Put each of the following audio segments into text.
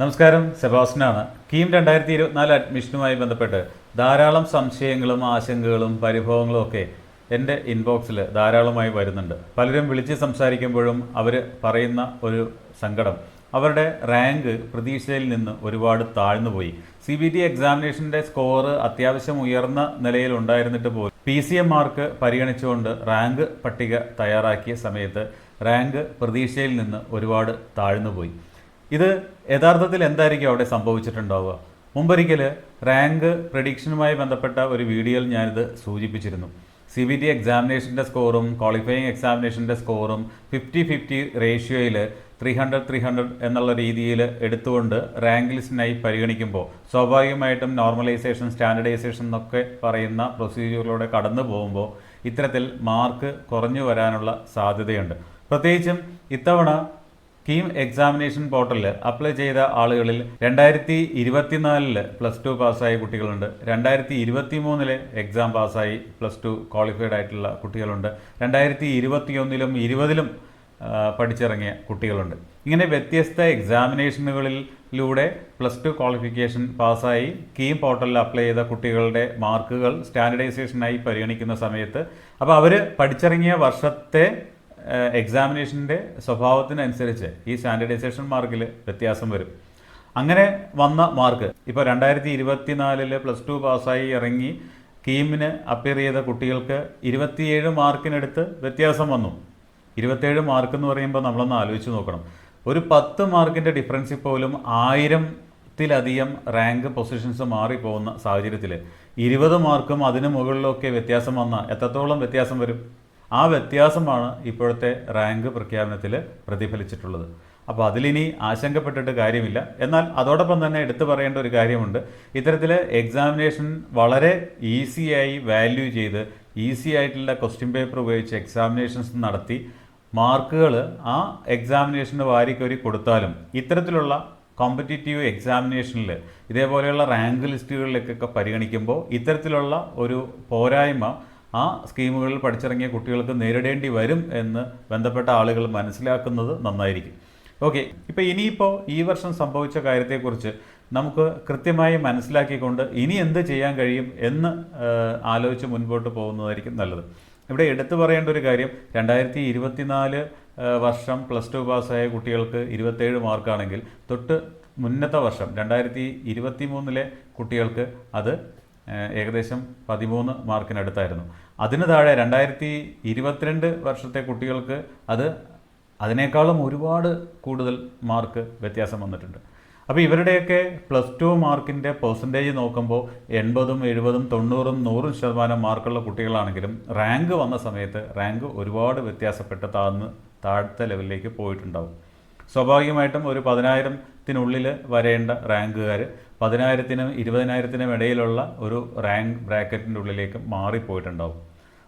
നമസ്കാരം സെബാസ്റ്റ്യനാണ്. കീം രണ്ടായിരത്തി ഇരുപത്തിനാല് അഡ്മിഷനുമായി ബന്ധപ്പെട്ട് ധാരാളം സംശയങ്ങളും ആശങ്കകളും പരിഭവങ്ങളും ഒക്കെ എന്റെ ഇൻബോക്സിൽ ധാരാളമായി വരുന്നുണ്ട്. പലരും വിളിച്ച് സംസാരിക്കുമ്പോഴും അവർ പറയുന്ന ഒരു സങ്കടം. അവരുടെ റാങ്ക് പ്രതീക്ഷയിൽ നിന്ന് ഒരുപാട് താഴ്ന്നുപോയി സി ബി ടി എക്സാമിനേഷന്റെ സ്കോറ് അത്യാവശ്യം ഉയർന്ന നിലയിൽ ഉണ്ടായിരുന്നിട്ട് പോലും പി സി എം മാർക്ക് പരിഗണിച്ചുകൊണ്ട് റാങ്ക് പട്ടിക തയ്യാറാക്കിയ സമയത്ത് റാങ്ക് പ്രതീക്ഷയിൽ നിന്ന് ഒരുപാട് താഴ്ന്നുപോയി ഇത് യഥാർത്ഥത്തിൽ എന്തായിരിക്കും അവിടെ സംഭവിച്ചിട്ടുണ്ടാവുക? മുമ്പൊരിക്കൽ റാങ്ക് പ്രഡിക്ഷനുമായി ബന്ധപ്പെട്ട ഒരു വീഡിയോയിൽ ഞാനിത് സൂചിപ്പിച്ചിരുന്നു. സി ബി ടി എക്സാമിനേഷന്റെ സ്കോറും ക്വാളിഫയിങ് എക്സാമിനേഷന്റെ സ്കോറും ഫിഫ്റ്റി ഫിഫ്റ്റി റേഷ്യോയിൽ ത്രീ ഹൺഡ്രഡ് ത്രീ ഹൺഡ്രഡ് എന്നുള്ള രീതിയിൽ എടുത്തുകൊണ്ട് റാങ്ക് ലിസ്റ്റിനായി പരിഗണിക്കുമ്പോൾ സ്വാഭാവികമായിട്ടും നോർമലൈസേഷൻ സ്റ്റാൻഡർഡൈസേഷൻ എന്നൊക്കെ പറയുന്ന പ്രൊസീജിയറിലൂടെ കടന്നു പോകുമ്പോൾ ഇത്തരത്തിൽ മാർക്ക് കുറഞ്ഞു വരാനുള്ള സാധ്യതയുണ്ട്. പ്രത്യേകിച്ചും ഇത്തവണ കീം എക്സാമിനേഷൻ പോർട്ടലിൽ അപ്ലൈ ചെയ്ത ആളുകളിൽ രണ്ടായിരത്തി ഇരുപത്തിനാലിൽ പ്ലസ് ടു പാസ്സായ കുട്ടികളുണ്ട്. രണ്ടായിരത്തി ഇരുപത്തി മൂന്നിൽ എക്സാം പാസ്സായി പ്ലസ് ടു ക്വാളിഫൈഡ് ആയിട്ടുള്ള കുട്ടികളുണ്ട്. രണ്ടായിരത്തി ഇരുപത്തിയൊന്നിലും ഇരുപതിലും പഠിച്ചിറങ്ങിയ കുട്ടികളുണ്ട്. ഇങ്ങനെ വ്യത്യസ്ത എക്സാമിനേഷനുകളിലൂടെ പ്ലസ് ടു ക്വാളിഫിക്കേഷൻ പാസ്സായി കീം പോർട്ടലിൽ അപ്ലൈ ചെയ്ത കുട്ടികളുടെ മാർക്കുകൾ സ്റ്റാൻഡർഡൈസേഷനായി പരിഗണിക്കുന്ന സമയത്ത് അപ്പോൾ അവർ പഠിച്ചിറങ്ങിയ വർഷത്തെ എക്സാമിനേഷന്റെ സ്വഭാവത്തിനനുസരിച്ച് ഈ സ്റ്റാൻഡർഡൈസേഷൻ മാർക്കിൽ വ്യത്യാസം വരും. അങ്ങനെ വന്ന മാർക്ക് ഇപ്പോൾ രണ്ടായിരത്തി ഇരുപത്തിനാലിൽ പ്ലസ് ടു പാസ്സായി ഇറങ്ങി കീമിന് അപ്പിയർ ചെയ്ത കുട്ടികൾക്ക് ഇരുപത്തിയേഴ് മാർക്കിനടുത്ത് വ്യത്യാസം വന്നു. ഇരുപത്തേഴ് മാർക്ക് എന്ന് പറയുമ്പോൾ നമ്മളൊന്ന് ആലോചിച്ച് നോക്കണം. ഒരു പത്ത് മാർക്കിന്റെ ഡിഫറൻസിൽ പോലും ആയിരത്തിലധികം റാങ്ക് പൊസിഷൻസ് മാറിപ്പോകുന്ന സാഹചര്യത്തിൽ ഇരുപത് മാർക്കും അതിന് മുകളിലൊക്കെ വ്യത്യാസം വന്നാൽ എത്രത്തോളം വ്യത്യാസം വരും? ആ വ്യത്യാസമാണ് ഇപ്പോഴത്തെ റാങ്ക് പ്രഖ്യാപനത്തിൽ പ്രതിഫലിച്ചിട്ടുള്ളത്. അപ്പോൾ അതിലിനി ആശങ്കപ്പെട്ടിട്ട് കാര്യമില്ല. എന്നാൽ അതോടൊപ്പം തന്നെ എടുത്തു പറയേണ്ട ഒരു കാര്യമുണ്ട്. ഇത്തരത്തിൽ എക്സാമിനേഷൻ വളരെ ഈസിയായി വാല്യൂ ചെയ്ത് ഈസി ആയിട്ടുള്ള ക്വസ്റ്റ്യൻ പേപ്പർ ഉപയോഗിച്ച് എക്സാമിനേഷൻസ് നടത്തി മാർക്കുകൾ ആ എക്സാമിനേഷന് വാരിക്കോരി കൊടുത്താലും ഇത്തരത്തിലുള്ള കോമ്പറ്റീറ്റീവ് എക്സാമിനേഷനിൽ ഇതേപോലെയുള്ള റാങ്ക് ലിസ്റ്റുകളിലേക്കൊക്കെ പരിഗണിക്കുമ്പോൾ ഇത്തരത്തിലുള്ള ഒരു പോരായ്മ ആ സ്കീമുകളിൽ പഠിച്ചിറങ്ങിയ കുട്ടികൾക്ക് നേരിടേണ്ടി വരും എന്ന് ബന്ധപ്പെട്ട ആളുകൾ മനസ്സിലാക്കുന്നത് നന്നായിരിക്കും. ഓക്കെ ഇപ്പോൾ ഇനിയിപ്പോൾ ഈ വർഷം സംഭവിച്ച കാര്യത്തെക്കുറിച്ച് നമുക്ക് കൃത്യമായി മനസ്സിലാക്കിക്കൊണ്ട് ഇനി എന്ത് ചെയ്യാൻ കഴിയും എന്ന് ആലോചിച്ച് മുൻപോട്ട് പോകുന്നതായിരിക്കും നല്ലത്. ഇവിടെ എടുത്തു പറയേണ്ട ഒരു കാര്യം രണ്ടായിരത്തി ഇരുപത്തിനാല് വർഷം പ്ലസ് ടു പാസ്സായ കുട്ടികൾക്ക് ഇരുപത്തേഴ് മാർക്കാണെങ്കിൽ തൊട്ട് മുന്നത്തെ വർഷം രണ്ടായിരത്തി ഇരുപത്തി മൂന്നിലെ കുട്ടികൾക്ക് അത് ഏകദേശം പതിമൂന്ന് മാർക്കിനടുത്തായിരുന്നു. അതിന് താഴെ രണ്ടായിരത്തി ഇരുപത്തിരണ്ട് വർഷത്തെ കുട്ടികൾക്ക് അത് അതിനേക്കാളും ഒരുപാട് കൂടുതൽ മാർക്ക് വ്യത്യാസം വന്നിട്ടുണ്ട്. അപ്പോൾ ഇവരുടെയൊക്കെ പ്ലസ് ടു മാർക്കിന്റെ പെർസെന്റേജ് നോക്കുമ്പോൾ എൺപതും എഴുപതും തൊണ്ണൂറും നൂറും ശതമാനം മാർക്കുള്ള കുട്ടികളാണെങ്കിലും റാങ്ക് വന്ന സമയത്ത് റാങ്ക് ഒരുപാട് വ്യത്യാസപ്പെട്ട് താഴ്ന്ന് താഴത്തെ ലെവലിലേക്ക് പോയിട്ടുണ്ടാവും. സ്വാഭാവികമായിട്ടും ഒരു പതിനായിരത്തിനുള്ളിൽ വരേണ്ട റാങ്കുകാർ പതിനായിരത്തിനും ഇരുപതിനായിരത്തിനും ഇടയിലുള്ള ഒരു റാങ്ക് ബ്രാക്കറ്റിന്റെ ഉള്ളിലേക്ക് മാറിപ്പോയിട്ടുണ്ടാവും.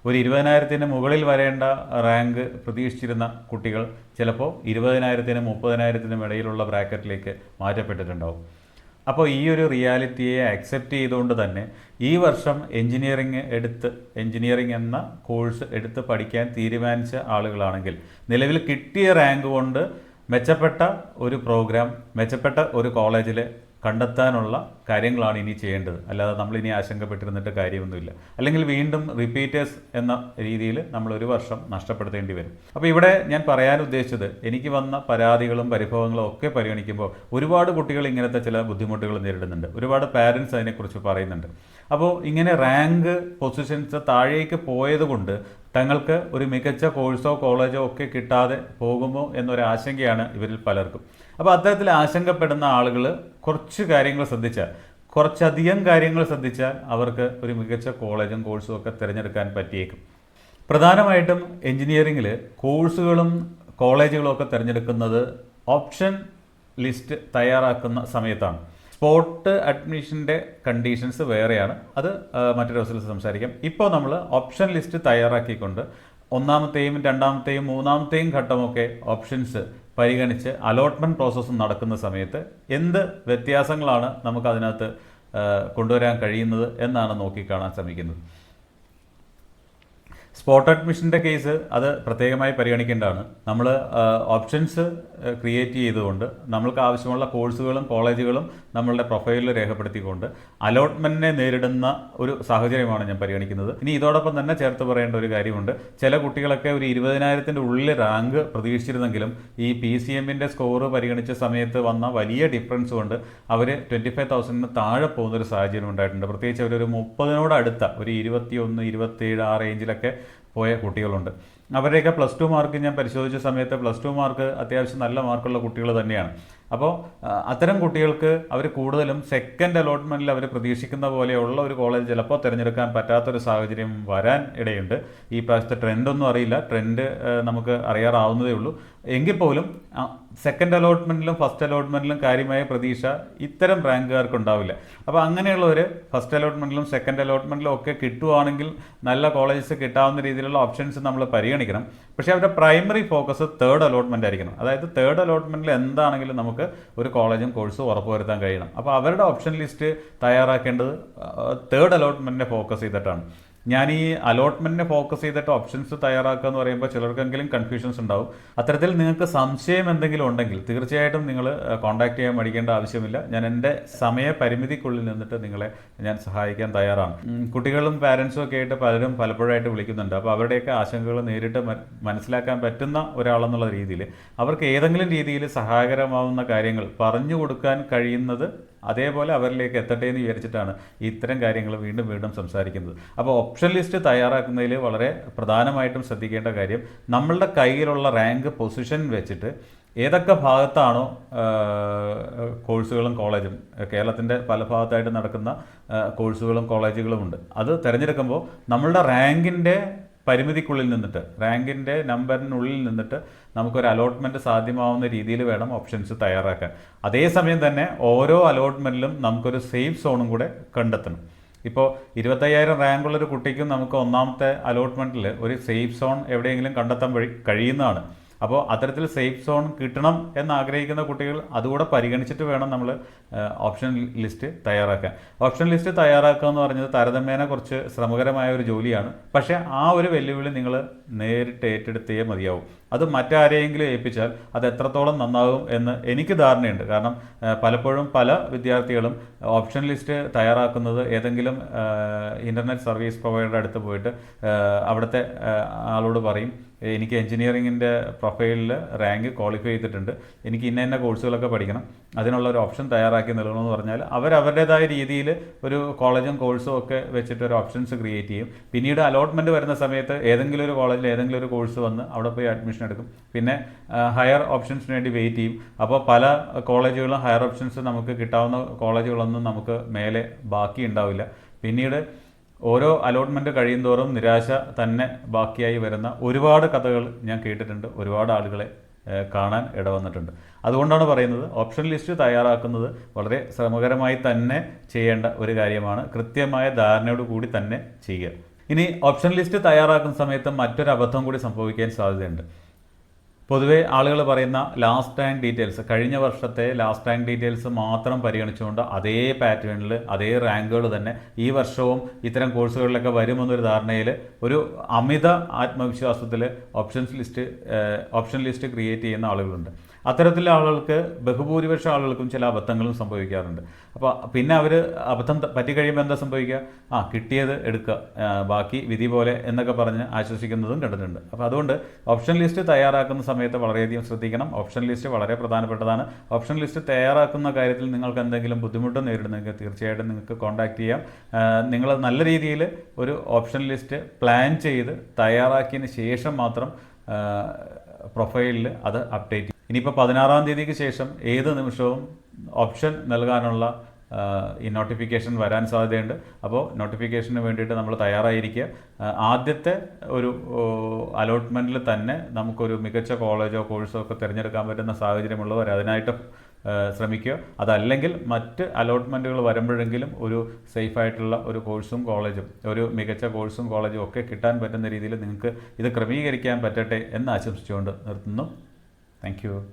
ഒരു ഇരുപതിനായിരത്തിന് മുകളിൽ വരേണ്ട റാങ്ക് പ്രതീക്ഷിച്ചിരുന്ന കുട്ടികൾ ചിലപ്പോൾ ഇരുപതിനായിരത്തിനും മുപ്പതിനായിരത്തിനും ഇടയിലുള്ള ബ്രാക്കറ്റിലേക്ക് മാറ്റപ്പെട്ടിട്ടുണ്ടാവും. അപ്പോൾ ഈ ഒരു റിയാലിറ്റിയെ അക്സെപ്റ്റ് ചെയ്തുകൊണ്ട് തന്നെ ഈ വർഷം എഞ്ചിനീയറിംഗ് എടുത്ത് എഞ്ചിനീയറിംഗ് എന്ന കോഴ്സ് എടുത്ത് പഠിക്കാൻ തീരുമാനിച്ച ആളുകളാണെങ്കിൽ നിലവിൽ കിട്ടിയ റാങ്ക് കൊണ്ട് മെച്ചപ്പെട്ട ഒരു പ്രോഗ്രാം മെച്ചപ്പെട്ട ഒരു കോളേജിൽ കണ്ടെത്താനുള്ള കാര്യങ്ങളാണ് ഇനി ചെയ്യേണ്ടത്. അല്ലാതെ നമ്മൾ ഇനി ആശങ്കപ്പെട്ടിരുന്നിട്ട് കാര്യമൊന്നുമില്ല. അല്ലെങ്കിൽ വീണ്ടും റിപ്പീറ്റേഴ്സ് എന്ന രീതിയിൽ നമ്മൾ ഒരു വർഷം നഷ്ടപ്പെടുത്തേണ്ടി വരും. അപ്പോൾ ഇവിടെ ഞാൻ പറയാൻ ഉദ്ദേശിച്ചത് എനിക്ക് വന്ന പരാതികളും പരിഭവങ്ങളും ഒക്കെ പരിഗണിക്കുമ്പോൾ ഒരുപാട് കുട്ടികൾ ഇങ്ങനത്തെ ചില ബുദ്ധിമുട്ടുകൾ നേരിടുന്നുണ്ട്. ഒരുപാട് പാരൻസ് അതിനെക്കുറിച്ച് പറയുന്നുണ്ട്. അപ്പോൾ ഇങ്ങനെ റാങ്ക് പൊസിഷൻസ് താഴേക്ക് പോയതുകൊണ്ട് തങ്ങൾക്ക് ഒരു മികച്ച കോഴ്സോ കോളേജോ ഒക്കെ കിട്ടാതെ പോകുമോ എന്നൊരു ആശങ്കയാണ് ഇവരിൽ പലർക്കും. അപ്പോൾ അത്തരത്തിൽ ആശങ്കപ്പെടുന്ന ആളുകൾ കുറച്ച് കാര്യങ്ങൾ ശ്രദ്ധിച്ചാൽ കുറച്ചധികം കാര്യങ്ങൾ ശ്രദ്ധിച്ചാൽ അവർക്ക് ഒരു മികച്ച കോളേജും കോഴ്സും ഒക്കെ തിരഞ്ഞെടുക്കാൻ പറ്റിയേക്കും. പ്രധാനമായിട്ടും എഞ്ചിനീയറിങ്ങിൽ കോഴ്സുകളും കോളേജുകളും ഒക്കെ തിരഞ്ഞെടുക്കുന്നത് ഓപ്ഷൻ ലിസ്റ്റ് തയ്യാറാക്കുന്ന സമയത്താണ്. സ്പോട്ട് അഡ്മിഷന്റെ കണ്ടീഷൻസ് വേറെയാണ്. അത് മറ്റൊരു ദിവസത്തിൽ സംസാരിക്കാം. ഇപ്പോൾ നമ്മൾ ഓപ്ഷൻ ലിസ്റ്റ് തയ്യാറാക്കിക്കൊണ്ട് ഒന്നാമത്തെയും രണ്ടാമത്തെയും മൂന്നാമത്തെയും ഘട്ടമൊക്കെ ഓപ്ഷൻസ് പരിഗണിച്ച് അലോട്ട്മെന്റ് പ്രോസസ്സ് നടക്കുന്ന സമയത്ത് എന്ത് വ്യത്യാസങ്ങളാണ് നമുക്ക് അതിനകത്ത് കൊണ്ടുവരാൻ കഴിയുന്നത് എന്നാണ് നോക്കിക്കാണാൻ ശ്രമിക്കുന്നത്. സ്പോട്ട് അഡ്മിഷന്റെ കേസ് അത് പ്രത്യേകമായി പരിഗണിക്കേണ്ടതാണ്. നമ്മൾ ഓപ്ഷൻസ് ക്രിയേറ്റ് ചെയ്തുകൊണ്ട് നമ്മൾക്ക് ആവശ്യമുള്ള കോഴ്സുകളും കോളേജുകളും നമ്മളുടെ പ്രൊഫൈലിൽ രേഖപ്പെടുത്തിക്കൊണ്ട് അലോട്ട്മെന്റിനെ നേരിടുന്ന ഒരു സാഹചര്യമാണ് ഞാൻ പരിഗണിക്കുന്നത്. ഇനി ഇതോടൊപ്പം തന്നെ ചേർത്ത് പറയേണ്ട ഒരു കാര്യമുണ്ട്. ചില കുട്ടികളൊക്കെ ഒരു ഇരുപതിനായിരത്തിന്റെ ഉള്ളിൽ റാങ്ക് പ്രതീക്ഷിച്ചിരുന്നെങ്കിലും ഈ പി സി എമ്മിന്റെ സ്കോർ പരിഗണിച്ച സമയത്ത് വന്ന വലിയ ഡിഫറൻസ് കൊണ്ട് അവർ ട്വന്റി ഫൈവ് തൗസൻഡിന് താഴെ പോകുന്ന ഒരു സാഹചര്യം ഉണ്ടായിട്ടുണ്ട്. പ്രത്യേകിച്ച് അവരൊരു മുപ്പതിനോട് അടുത്ത ഒരു ഇരുപത്തി ഒന്ന് ഇരുപത്തേഴ് ആ റേഞ്ചിലൊക്കെ പോയ കുട്ടികളുണ്ട്. അവരുടെയൊക്കെ പ്ലസ് ടു മാർക്ക് ഞാൻ പരിശോധിച്ച സമയത്ത് പ്ലസ് ടു മാർക്ക് അത്യാവശ്യം നല്ല മാർക്കുള്ള കുട്ടികൾ തന്നെയാണ്. അപ്പോൾ അത്തരം കുട്ടികൾക്ക് അവർ കൂടുതലും സെക്കൻഡ് അലോട്ട്മെന്റിൽ അവർ പ്രതീക്ഷിക്കുന്ന പോലെയുള്ള ഒരു കോളേജ് ചിലപ്പോൾ തിരഞ്ഞെടുക്കാൻ പറ്റാത്തൊരു സാഹചര്യം വരാൻ ഇടയുണ്ട്. ഈ പ്രാവശ്യത്തെ ട്രെൻഡൊന്നും അറിയില്ല. ട്രെൻഡ് നമുക്ക് അറിയാറാവുന്നതേ ഉള്ളൂ. എങ്കിൽ പോലും സെക്കൻഡ് അലോട്ട്മെന്റിലും ഫസ്റ്റ് അലോട്ട്മെന്റിലും കാര്യമായ പ്രതീക്ഷ ഇത്തരം റാങ്കുകാർക്ക് ഉണ്ടാവില്ല. അപ്പോൾ അങ്ങനെയുള്ളവർ ഫസ്റ്റ് അലോട്ട്മെന്റിലും സെക്കൻഡ് അലോട്ട്മെന്റിലും ഒക്കെ കിട്ടുവാണെങ്കിൽ നല്ല കോളേജസ് കിട്ടാവുന്ന രീതിയിലുള്ള ഓപ്ഷൻസ് നമ്മൾ പരിഗണിക്കണം. പക്ഷേ അവരുടെ പ്രൈമറി ഫോക്കസ് തേർഡ് അലോട്ട്മെന്റ് ആയിരിക്കണം. അതായത് തേർഡ് അലോട്ട്മെന്റിൽ എന്താണെങ്കിലും നമുക്ക് ഒരു കോളേജും കോഴ്സും ഉറപ്പുവരുത്താൻ കഴിയണം. അപ്പോൾ അവരുടെ ഓപ്ഷൻ ലിസ്റ്റ് തയ്യാറാക്കേണ്ടത് തേർഡ് അലോട്ട്മെന്റിനെ ഫോക്കസ് ചെയ്തിട്ടാണ്. ഞാൻ ഈ അലോട്ട്മെന്റിനെ ഫോക്കസ് ചെയ്തിട്ട് ഓപ്ഷൻസ് തയ്യാറാക്കുക എന്ന് പറയുമ്പോൾ ചിലർക്കെങ്കിലും കൺഫ്യൂഷൻസ് ഉണ്ടാവും. അത്തരത്തിൽ നിങ്ങൾക്ക് സംശയം എന്തെങ്കിലും ഉണ്ടെങ്കിൽ തീർച്ചയായിട്ടും നിങ്ങൾ കോൺടാക്ട് ചെയ്യാൻ മടിക്കേണ്ട ആവശ്യമില്ല. ഞാൻ എന്റെ സമയപരിമിതിക്കുള്ളിൽ നിന്നിട്ട് നിങ്ങളെ ഞാൻ സഹായിക്കാൻ തയ്യാറാണ്. കുട്ടികളും പാരൻസും ഒക്കെ ആയിട്ട് പലരും പലപ്പോഴായിട്ട് വിളിക്കുന്നുണ്ട്. അപ്പോൾ അവരുടെയൊക്കെ ആശങ്കകൾ നേരിട്ട് മനസ്സിലാക്കാൻ പറ്റുന്ന ഒരാളെന്നുള്ള രീതിയിൽ അവർക്ക് ഏതെങ്കിലും രീതിയിൽ സഹായകരമാവുന്ന കാര്യങ്ങൾ പറഞ്ഞു കൊടുക്കാൻ കഴിയുന്നത് അതേപോലെ അവരിലേക്ക് എത്തട്ടെ എന്ന് വിചാരിച്ചിട്ടാണ് ഇത്തരം കാര്യങ്ങൾ വീണ്ടും വീണ്ടും സംസാരിക്കുന്നത്. അപ്പോൾ ഓപ്ഷൻ ലിസ്റ്റ് തയ്യാറാക്കുന്നതിൽ വളരെ പ്രധാനമായിട്ടും ശ്രദ്ധിക്കേണ്ട കാര്യം നമ്മളുടെ കയ്യിലുള്ള റാങ്ക് പൊസിഷൻ വെച്ചിട്ട് ഏതൊക്കെ ഭാഗത്താണോ കോഴ്സുകളും കോളേജും കേരളത്തിന്റെ പല ഭാഗത്തായിട്ട് നടക്കുന്ന കോഴ്സുകളും കോളേജുകളും ഉണ്ട്. അത് തിരഞ്ഞെടുക്കുമ്പോൾ നമ്മളുടെ റാങ്കിന്റെ പരിമിതിക്കുള്ളിൽ നിന്നിട്ട് റാങ്കിന്റെ നമ്പറിനുള്ളിൽ നിന്നിട്ട് നമുക്കൊരു അലോട്ട്മെന്റ് സാധ്യമാവുന്ന രീതിയിൽ വേണം ഓപ്ഷൻസ് തയ്യാറാക്കാൻ. അതേസമയം തന്നെ ഓരോ അലോട്ട്മെന്റിലും നമുക്കൊരു സേഫ് സോണും കൂടെ കണ്ടെത്തണം. ഇപ്പോൾ ഇരുപത്തയ്യായിരം റാങ്കുള്ളൊരു കുട്ടിക്കും നമുക്ക് ഒന്നാമത്തെ അലോട്ട്മെന്റിൽ ഒരു സേഫ് സോൺ എവിടെയെങ്കിലും കണ്ടെത്താൻ കഴിയുന്നതാണ്. അപ്പോൾ അത്തരത്തിൽ സേഫ് സോൺ കിട്ടണം എന്ന് ആഗ്രഹിക്കുന്ന കുട്ടികൾ അതുകൂടെ പരിഗണിച്ചിട്ട് വേണം നമ്മൾ ഓപ്ഷൻ ലിസ്റ്റ് തയ്യാറാക്കാൻ. ഓപ്ഷൻ ലിസ്റ്റ് തയ്യാറാക്കുക എന്ന് പറഞ്ഞത് താരതമ്യേന കുറച്ച് ശ്രമകരമായ ഒരു ജോലിയാണ്. പക്ഷേ ആ ഒരു വെല്ലുവിളി നിങ്ങൾ നേരിട്ട് ഏറ്റെടുത്തേ മതിയാവും. അത് മറ്റാരെയെങ്കിലും ഏൽപ്പിച്ചാൽ അത് എത്രത്തോളം നന്നാകും എന്ന് എനിക്ക് ധാരണയുണ്ട്. കാരണം പലപ്പോഴും പല വിദ്യാർത്ഥികളും ഓപ്ഷൻ ലിസ്റ്റ് തയ്യാറാക്കുന്നത് ഏതെങ്കിലും ഇന്റർനെറ്റ് സർവീസ് പ്രൊവൈഡറുടെ അടുത്ത് പോയിട്ട് അവിടുത്തെ ആളോട് പറയും എനിക്ക് എഞ്ചിനീയറിങ്ങിന്റെ പ്രൊഫൈലിൽ റാങ്ക് ക്വാളിഫൈ ചെയ്തിട്ടുണ്ട്. എനിക്ക് ഇന്ന ഇന്ന കോഴ്സുകളൊക്കെ പഠിക്കണം. അതിനുള്ള ഒരു ഓപ്ഷൻ തയ്യാറാക്കി നൽകണമെന്ന് പറഞ്ഞാൽ അവർ അവരവരുടേതായ രീതിയിൽ ഒരു കോളേജും കോഴ്സും ഒക്കെ വെച്ചിട്ട് ഒരു ഓപ്ഷൻസ് ക്രിയേറ്റ് ചെയ്യും. പിന്നീട് അലോട്ട്മെന്റ് വരുന്ന സമയത്ത് ഏതെങ്കിലും ഒരു കോളേജിൽ ഏതെങ്കിലും ഒരു കോഴ്സ് വന്ന് അവിടെ പോയി അഡ്മിഷൻ എടുക്കും. പിന്നെ ഹയർ ഓപ്ഷൻസിന് വേണ്ടി വെയിറ്റ് ചെയ്യും. അപ്പോൾ പല കോളേജുകളും ഹയർ ഓപ്ഷൻസ് നമുക്ക് കിട്ടാവുന്ന കോളേജുകളൊന്നും നമുക്ക് മേലെ ബാക്കി ഉണ്ടാവില്ല പിന്നീട് ഓരോ അലോട്ട്മെന്റ് കഴിയുന്തോറും നിരാശ തന്നെ ബാക്കിയായി വരുന്ന ഒരുപാട് കഥകൾ ഞാൻ കേട്ടിട്ടുണ്ട്. ഒരുപാട് ആളുകളെ കാണാൻ ഇടവന്നിട്ടുണ്ട്. അതുകൊണ്ടാണ് പറയുന്നത് ഓപ്ഷൻ ലിസ്റ്റ് തയ്യാറാക്കുന്നത് വളരെ ശ്രമകരമായി തന്നെ ചെയ്യേണ്ട ഒരു കാര്യമാണ്. കൃത്യമായ ധാരണയോട് കൂടി തന്നെ ചെയ്യുക. ഇനി ഓപ്ഷൻ ലിസ്റ്റ് തയ്യാറാക്കുന്ന സമയത്ത് മറ്റൊരു അബദ്ധം കൂടി സംഭവിക്കാൻ സാധ്യതയുണ്ട്. പൊതുവേ ആളുകൾ പറയുന്ന ലാസ്റ്റ് ടൈം ഡീറ്റെയിൽസ് കഴിഞ്ഞ വർഷത്തെ ലാസ്റ്റ് ടൈം ഡീറ്റെയിൽസ് മാത്രം പരിഗണിച്ചുകൊണ്ട് അതേ പാറ്റേണിൽ അതേ റാങ്കുകൾ തന്നെ ഈ വർഷവും ഇത്തരം കോഴ്സുകളിലൊക്കെ വരുമെന്നൊരു ധാരണയിൽ ഒരു അമിത ആത്മവിശ്വാസത്തിൽ options list option list create ചെയ്യുന്ന ആളുകളുണ്ട്. അത്തരത്തിലുള്ള ആളുകൾക്ക് ബഹുഭൂരിപക്ഷം ആളുകൾക്കും ചില അബദ്ധങ്ങളും സംഭവിക്കാറുണ്ട്. അപ്പോൾ പിന്നെ അവർ അബദ്ധം പറ്റിക്കഴിയുമ്പോൾ എന്താ സംഭവിക്കുക? ആ കിട്ടിയത് എടുക്കുക. ബാക്കി വിധി പോലെ എന്നൊക്കെ പറഞ്ഞ് ആശ്വസിക്കുന്നതും കണ്ടിട്ടുണ്ട് അപ്പോൾ അതുകൊണ്ട് ഓപ്ഷൻ ലിസ്റ്റ് തയ്യാറാക്കുന്ന സമയത്ത് വളരെയധികം ശ്രദ്ധിക്കണം. ഓപ്ഷൻ ലിസ്റ്റ് വളരെ പ്രധാനപ്പെട്ടതാണ്. ഓപ്ഷൻ ലിസ്റ്റ് തയ്യാറാക്കുന്ന കാര്യത്തിൽ നിങ്ങൾക്ക് എന്തെങ്കിലും ബുദ്ധിമുട്ട് നേരിടുന്നെങ്കിൽ തീർച്ചയായിട്ടും നിങ്ങൾക്ക് കോൺടാക്ട് ചെയ്യാം. നിങ്ങൾ നല്ല രീതിയിൽ ഒരു ഓപ്ഷൻ ലിസ്റ്റ് പ്ലാൻ ചെയ്ത് തയ്യാറാക്കിയതിന് ശേഷം മാത്രം പ്രൊഫൈലിൽ അത് അപ്ഡേറ്റ് ഇനിയിപ്പോൾ പതിനാറാം തീയതിക്ക് ശേഷം ഏത് നിമിഷവും ഓപ്ഷൻ നൽകാനുള്ള ഈ നോട്ടിഫിക്കേഷൻ വരാൻ സാധ്യതയുണ്ട്. അപ്പോൾ നോട്ടിഫിക്കേഷന് വേണ്ടിയിട്ട് നമ്മൾ തയ്യാറായിരിക്കുക. ആദ്യത്തെ ഒരു അലോട്ട്മെന്റിൽ തന്നെ നമുക്കൊരു മികച്ച കോളേജോ കോഴ്സോ ഒക്കെ തിരഞ്ഞെടുക്കാൻ പറ്റുന്ന സാഹചര്യമുള്ളവർ അതിനായിട്ട് ശ്രമിക്കുക. അതല്ലെങ്കിൽ മറ്റ് അലോട്ട്മെന്റുകൾ വരുമ്പോഴെങ്കിലും ഒരു സേഫായിട്ടുള്ള ഒരു കോഴ്സും കോളേജും ഒരു മികച്ച കോഴ്സും കോളേജും ഒക്കെ കിട്ടാൻ പറ്റുന്ന രീതിയിൽ നിങ്ങൾക്ക് ഇത് ക്രമീകരിക്കാൻ പറ്റട്ടെ എന്ന് ആശംസിച്ചുകൊണ്ട് നിർത്തുന്നു. Thank you.